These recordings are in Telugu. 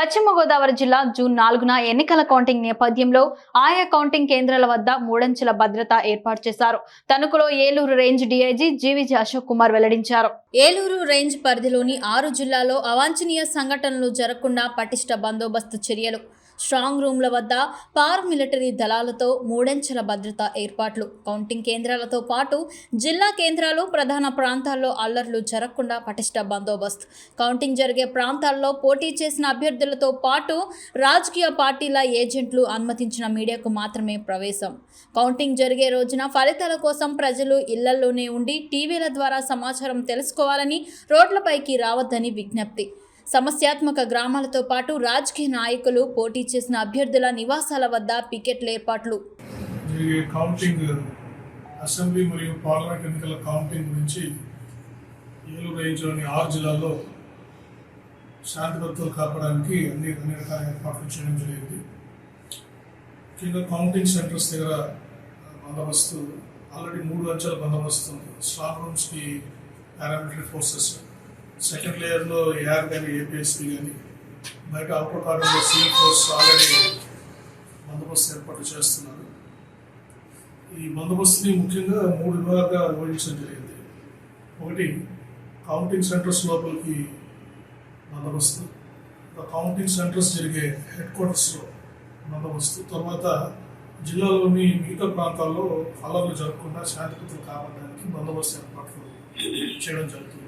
పశ్చిమ గోదావరి జిల్లా జూన్ నాలుగున ఎన్నికల కౌంటింగ్ నేపథ్యంలో ఆయా కౌంటింగ్ కేంద్రాల వద్ద మూడంచెల భద్రత ఏర్పాటు చేశారు. తణుకులో Eluru range DIG GVG Ashok Kumar వెల్లడించారు. ఏలూరు రేంజ్ పరిధిలోని ఆరు జిల్లాలో అవాంఛనీయ సంఘటనలు జరగకుండా పటిష్ట బందోబస్తు చర్యలు. స్ట్రాంగ్ రూమ్ల వద్ద పారామిలిటరీ దళాలతో మూడంచెల భద్రత ఏర్పాట్లు. కౌంటింగ్ కేంద్రాలతో పాటు జిల్లా కేంద్రాలు ప్రధాన ప్రాంతాల్లో అల్లర్లు జరగకుండా పటిష్ట బందోబస్తు. కౌంటింగ్ జరిగే ప్రాంతాల్లో పోటీ చేసిన అభ్యర్థులతో పాటు రాజకీయ పార్టీల ఏజెంట్లు అనుమతించిన మీడియాకు మాత్రమే ప్రవేశం. కౌంటింగ్ జరిగే రోజున ఫలితాల కోసం ప్రజలు ఇళ్ళలోనే ఉండి టీవీల ద్వారా సమాచారం తెలుసుకోవాలని రోడ్లపైకి రావద్దని విజ్ఞప్తి. సమస్యాత్మక గ్రామాలతో పాటు రాజకీయ నాయకులు పోటీ చేసిన అభ్యర్థుల నివాసాల వద్ద పికెట్ల ఏర్పాట్లు. కౌంటింగ్ అసెంబ్లీ మరియు పార్లమెంట్ ఎన్నికల కౌంటింగ్ గురించి ఏలూరు రేంజ్లోని ఆరు జిల్లాల్లో శాంతి భద్రతలు కాపాడడానికి అన్ని అన్ని రకాల ఏర్పాట్లు చేయడం జరిగింది. ముఖ్యంగా కౌంటింగ్ సెంటర్స్ దగ్గర బందోబస్తు ఆల్రెడీ మూడు అంచెల బందోబస్తు ఉంది. స్ట్రాంగ్ రూమ్స్కి పారామిలిటరీ ఫోర్సెస్ సెకండ్ లేయర్లో ఏఆర్ కానీ ఏపీఎస్సీ కానీ బయట అవకాశంలో కార్డర్లో ఫోర్స్ ఆల్రెడీ బందోబస్తు ఏర్పాటు చేస్తున్నారు. ఈ బందోబస్తుని ముఖ్యంగా మూడు విభాగాలుగా విభజించడం జరిగింది. ఒకటి కౌంటింగ్ సెంటర్స్ లోపలికి బందోబస్తు కౌంటింగ్ సెంటర్స్ జరిగే హెడ్ క్వార్టర్స్లో బందోబస్తు తర్వాత జిల్లాలోని మిగతా ప్రాంతాల్లో అల్లర్లు జరగకుండా శాంతిపత్రులు కావడానికి బందోబస్తు ఏర్పాట్లు చేయడం జరుగుతుంది.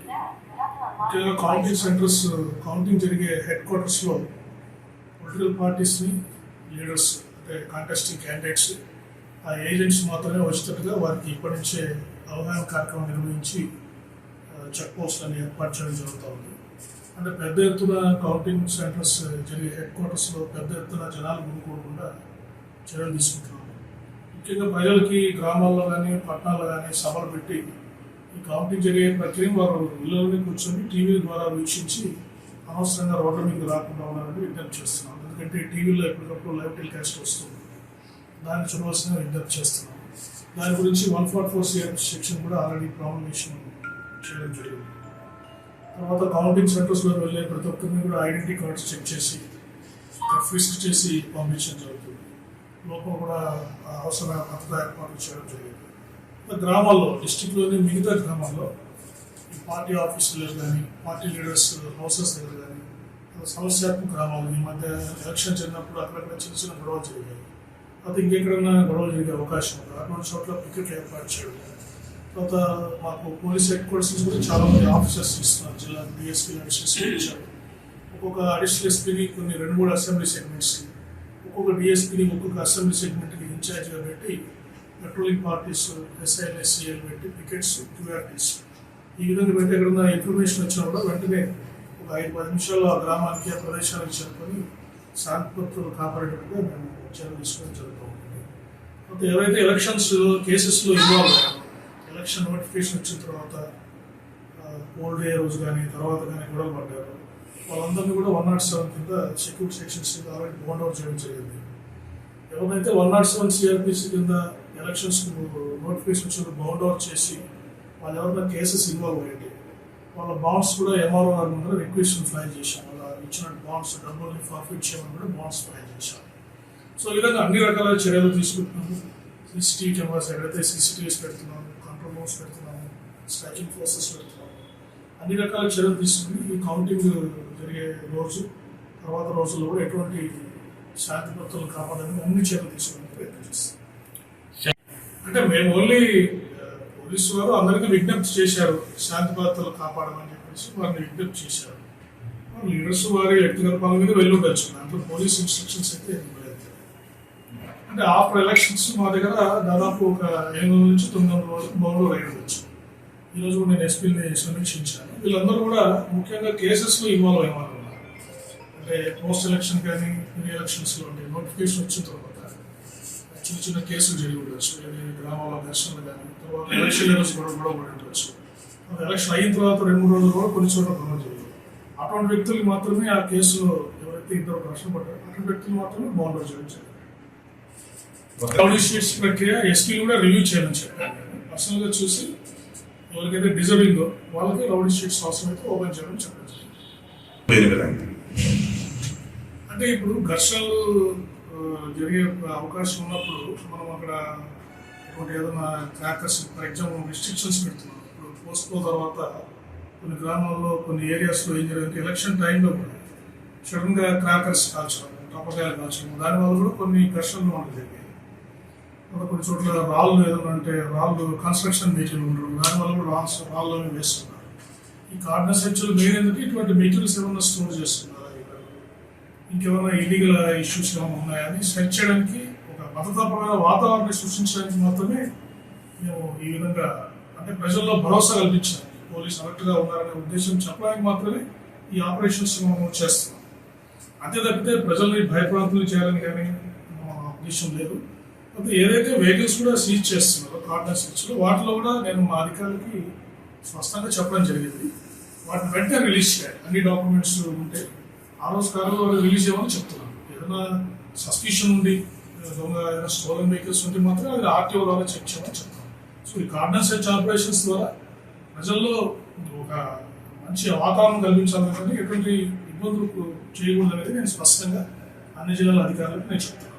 ముఖ్యంగా కౌంటింగ్ సెంటర్స్ కౌంటింగ్ జరిగే హెడ్ క్వార్టర్స్లో పొలిటికల్ పార్టీస్ని లీడర్స్ అంటే కాంటెస్టింగ్ క్యాండిడేట్స్ ఆ ఏజెంట్స్ మాత్రమే వచ్చేటట్టుగా వారికి ఇప్పటి నుంచే అవగాహన కార్యక్రమం నిర్వహించి చెక్ పోస్టులను ఏర్పాటు చేయడం జరుగుతూ ఉంది. అంటే పెద్ద ఎత్తున కౌంటింగ్ సెంటర్స్ జరిగే హెడ్ క్వార్టర్స్లో పెద్ద ఎత్తున జనాలు గుమికూడకుండా చర్యలు తీసుకుంటున్నాము ముఖ్యంగా ప్రజలకి గ్రామాల్లో కానీ పట్టణాల్లో కానీ సభలు పెట్టి ఈ జరిగే ప్రక్రియ వారు ఇళ్ళలోనే కూర్చొని టీవీ ద్వారా వీక్షించి అనవసరంగా రోడ్ల మీద రాకుండా ఉండాలని విజ్ఞప్తి చేస్తున్నాం. ఎందుకంటే టీవీలో ఎప్పటికప్పుడు లైవ్ టెలికాస్ట్ వస్తుంది. దాన్ని చూడవలసిన విజ్ఞప్తి చేస్తున్నాం. దాని గురించి one forty four CR section కూడా ఆల్రెడీ ప్రామినేషన్ చేయడం జరిగింది. తర్వాత కౌంటింగ్ సెంటర్స్లో వెళ్ళే ప్రతి ఒక్కరిని కూడా ఐడెంటిటీ కార్డ్స్ చెక్ చేసి ఫ్రిస్క్ చేసి పంపించడం జరుగుతుంది. లోపల కూడా అవసరమైన భద్రత ఏర్పాట్లు చేయడం జరిగింది. గ్రామాల్లో డిస్టిక్లోని మిగతా గ్రామాల్లో ఈ పార్టీ ఆఫీసులు కానీ పార్టీ లీడర్స్ హౌసెస్ దగ్గర కానీ సమస్యాత్మక గ్రామాలు ఈ మధ్య ఎలక్షన్ జరిగినప్పుడు అక్కడక్కడ చిన్న చిన్న గొడవలు జరిగాయి. అది ఇంకెక్కడైనా గొడవలు జరిగే అవకాశం ఉంది. అటువంటి చోట్ల పికెట్లు ఏర్పాటు చేయడం. తర్వాత మాకు పోలీస్ హెడ్ క్వార్టర్స్ నుంచి కూడా చాలా మంది ఆఫీసర్స్ ఇస్తున్నారు. జిల్లా డిఎస్పీ అడిషనల్ ఇచ్చారు ఒక్కొక్క అడిషనల్ ఎస్పీని కొన్ని రెండు మూడు అసెంబ్లీ సెగ్మెంట్స్ ఒక్కొక్క డిఎస్పీని ఒక్కొక్క అసెంబ్లీ సెగ్మెంట్కి ఇన్ఛార్జ్గా పెట్టి పెట్రోలింగ్ పార్టీస్ ఎస్ఐఎల్ ఎస్సీఎల్ పెట్టి పికెట్స్ క్యూఆర్టీస్. ఈ విధంగా పెట్టి ఎక్కడన్నా ఇన్ఫర్మేషన్ వచ్చినా కూడా వెంటనే ఒక ఐదు పది నిమిషాల్లో ఆ గ్రామానికి ఆ ప్రదేశానికి చేరుకొని శాంతిపత్రులు కాపాడేటట్టుగా మేము చర్యలు తీసుకోవడం జరుగుతూ ఉంటుంది. అయితే ఎవరైతే ఎలక్షన్స్ కేసెస్లో ఇన్వాల్వ్ అయ్యారో ఎలక్షన్ నోటిఫికేషన్ వచ్చిన తర్వాత పోల్ డే రోజు కానీ తర్వాత కానీ గొడవలు పడ్డారు వాళ్ళందరినీ కూడా వన్ నాట్ సెవెన్ కింద సెక్యూరిటీ సెక్షన్స్ కింద ఆల్రెడీ బౌండ్ అవుట్ చేయడం జరిగింది. ఎవరైతే వన్ నాట్ సెవెన్ సిఆర్పిసి కింద ఎలక్షన్స్ నోటిఫికేషన్ బౌండ్ అవుట్ చేసి వాళ్ళు ఎవరైనా కేసెస్ ఇన్వాల్వ్ అయ్యింది వాళ్ళ బాండ్స్ కూడా ఎంఆర్ఓ గారి ముందర రిక్వెస్ట్ ఫైల్ చేశాం. వాళ్ళ ఇచ్చిన బాండ్స్ డబ్బుల్ని ఫార్ఫిట్ చేయమని కూడా బాండ్స్ ఫైల్ చేశాం. సో ఈ విధంగా అన్ని రకాల చర్యలు తీసుకుంటున్నాము. సీసీటీవీ కెమెరాస్ ఎక్కడైతే సీసీటీవీస్ పెడుతున్నాము కంట్రోల్ రూమ్స్ పెడుతున్నాము స్ట్రైకింగ్ ఫోర్సెస్ పెడుతున్నాము అన్ని రకాల చర్యలు తీసుకుని ఈ కౌంటింగ్ జరిగే రోజు తర్వాత రోజుల్లో కూడా ఎటువంటి శాంతి భక్తులు కాపాడడానికి అన్ని చర్యలు తీసుకునే ప్రయత్నం చేస్తాం. అంటే మేము ఓన్లీ పోలీసు uh, వారు అందరికీ విజ్ఞప్తి చేశారు శాంతి భద్రతలు కాపాడమని చెప్పేసి వారిని విజ్ఞప్తి చేశారు. లీడర్స్ వారి వ్యక్తిగత పనుల మీద వెళ్ళి ఉండొచ్చు దాంట్లో పోలీస్ ఇన్స్ట్రక్షన్స్ అయితే అంటే ఆఫ్టర్ ఎలక్షన్స్ మా దగ్గర దాదాపు ఒక ఎనిమిది నుంచి తొమ్మిది వందల వరకు బౌండ్లో అయి ఉండొచ్చు. ఈరోజు కూడా నేను ఎస్పీని సమీక్షించాను. వీళ్ళందరూ కూడా ముఖ్యంగా కేసెస్లో ఇన్వాల్వ్ అయ్యే వాళ్ళు అంటే పోస్ట్ ఎలక్షన్ కానీ ప్రీ ఎలక్షన్స్లో అంటే నోటిఫికేషన్ వచ్చిన తర్వాత. చిన్న చిన్న కేసులు జరిగి ఉండొచ్చు. గ్రామాల ఘర్షణలు కానీ తర్వాత ఎలక్షన్ లీడర్స్ కూడా గొడవ పడి ఉండొచ్చు. ఎలక్షన్ అయిన తర్వాత రెండు మూడు రోజులు కూడా కొన్ని చోట్ల గొడవ జరిగింది అటువంటి వ్యక్తులు మాత్రమే ఆ కేసులో ఎవరైతే ఇద్దరు ఘర్షణ పడ్డారో అటువంటి వ్యక్తులు మాత్రమే బాండ్ జరిగించారు రౌడీ షీట్స్ ప్రక్రియ ఎస్పీ కూడా రివ్యూ చేయమని చెప్పాను నేను పర్సనల్గా చూసి ఎవరికైతే డిజర్వింగ్ వాళ్ళకి రౌడీ షీట్స్ అవసరమైతే ఓపెన్ చేయడం విధంగా. అంటే ఇప్పుడు ఘర్షణలు జరిగే అవకాశం ఉన్నప్పుడు మనం అక్కడ ఒకటి ఏదైనా క్రాకర్స్ ఫర్ ఎగ్జాంపుల్ రిస్ట్రిక్షన్స్ పెడుతున్నాం. ఇప్పుడు పోస్కో తర్వాత కొన్ని గ్రామాల్లో కొన్ని ఏరియాస్లో ఏం జరిగింది ఎలక్షన్ టైంలో కూడా సడన్గా క్రాకర్స్ కాల్చడం టపకాయలు కాల్చడం దానివల్ల కూడా కొన్ని ఘర్షణలు మనకు జరిగాయి. కొన్ని చోట్ల రాళ్ళు ఏదైనా అంటే రాళ్ళు కన్స్ట్రక్షన్ మెటీరియల్ ఉండడం దానివల్ల కూడా రాల్స్ రాళ్ళు వేస్తున్నారు. ఈ కార్డనస్ యాక్చువల్ మెయిన్ ఏంటంటే ఇటువంటి మెటీరియల్స్ ఏమైనా స్టోర్ చేస్తున్నారు. ఇంకేమైనా ఇల్లీగల్ ఇష్యూస్ ఏమైనా ఉన్నాయా అని సెర్చ్ చేయడానికి ఒక భద్రతాపరమైన వాతావరణాన్ని సృష్టించడానికి మాత్రమే మేము ఈ విధంగా అంటే ప్రజల్లో భరోసా కల్పించడానికి పోలీసు అలర్ట్గా ఉన్నారనే ఉద్దేశం చెప్పడానికి మాత్రమే ఈ ఆపరేషన్స్ మేము చేస్తున్నాం. అంతే తప్పితే ప్రజల్ని భయప్రాంతులు చేయాలని కానీ మా ఉద్దేశం లేదు. అయితే ఏదైతే వెహికల్స్ కూడా సీజ్ చేస్తున్నారో కార్నర్ సీజ్లో వాటిలో కూడా నేను మా అధికారులకి స్పష్టంగా చెప్పడం జరిగింది. వాటిని వెంటనే రిలీజ్ చేయాలి. అన్ని డాక్యుమెంట్స్ ఉంటే ఆ రోజు వాళ్ళు రిలీజ్ చేయమని చెప్తున్నాను ఏదైనా సస్పిషన్ ఉండి దొంగ ఏదైనా స్టోలన్ వెహికల్స్ ఉంటే మాత్రం అది ఆర్టీఓ ద్వారా చెక్ చేయమని చెప్తాను సో ఈ కార్డన్ సెర్చ్ ఆపరేషన్స్ ద్వారా ప్రజల్లో ఒక మంచి వాతావరణం కల్పించాలని ఎటువంటి ఇబ్బందులు చేయకూడదు అనేది నేను స్పష్టంగా అన్ని జిల్లాల అధికారులకు నేను చెప్తాను